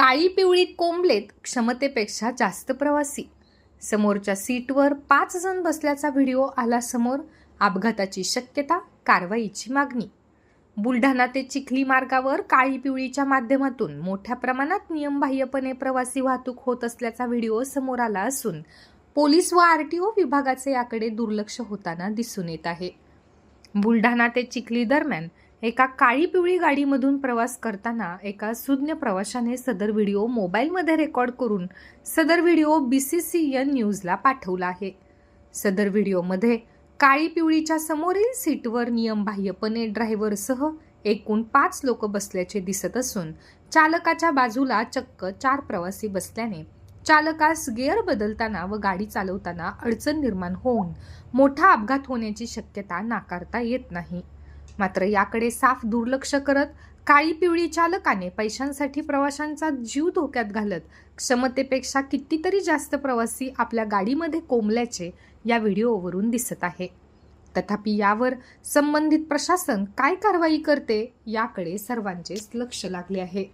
काळी पिवळी कोंबलेत क्षमतेपेक्षा जास्त प्रवासी. समोरच्या सीटवर पाच जण बसल्याचा व्हिडिओ आला समोर. अपघाताची शक्यता कारवाईची मागणी. बुलढाणा ते चिखली मार्गावर काळी पिवळीच्या माध्यमातून मोठ्या प्रमाणात नियमबाह्यपणे प्रवासी वाहतूक होत असल्याचा व्हिडिओ समोर आला असून पोलीस व आर टी ओ विभागाचे याकडे दुर्लक्ष होताना दिसून येत आहे. बुलढाणा ते चिखली दरम्यान एका काळी पिवळी गाडीमधून प्रवास करताना एका सुज्ञ प्रवाशाने सदर व्हिडिओ मोबाईलमध्ये रेकॉर्ड करून सदर video B C C N न्यूजला पाठवला आहे. सदर व्हिडिओमध्ये काळी पिवळीच्या समोरील सीटवर नियमबाह्यपणे ड्रायव्हरसह एकूण पाच लोक बसल्याचे दिसत असून चालकाच्या बाजूला चक्क चार प्रवासी बसल्याने चालकास गिअर बदलताना व गाडी चालवताना अडचण निर्माण होऊन मोठा अपघात होण्याची शक्यता नाकारता येत नाही. मात्र याकडे साफ दुर्लक्ष करत काळी पिवळी चालकाने पैशांसाठी प्रवाशांचा जीव धोक्यात घालत क्षमतेपेक्षा कितीतरी जास्त प्रवासी आपल्या गाडीमध्ये कोंबल्याचे या व्हिडिओवरून दिसत आहे. तथापि यावर संबंधित प्रशासन काय कारवाई करते याकडे सर्वांचेच लक्ष लागले आहे.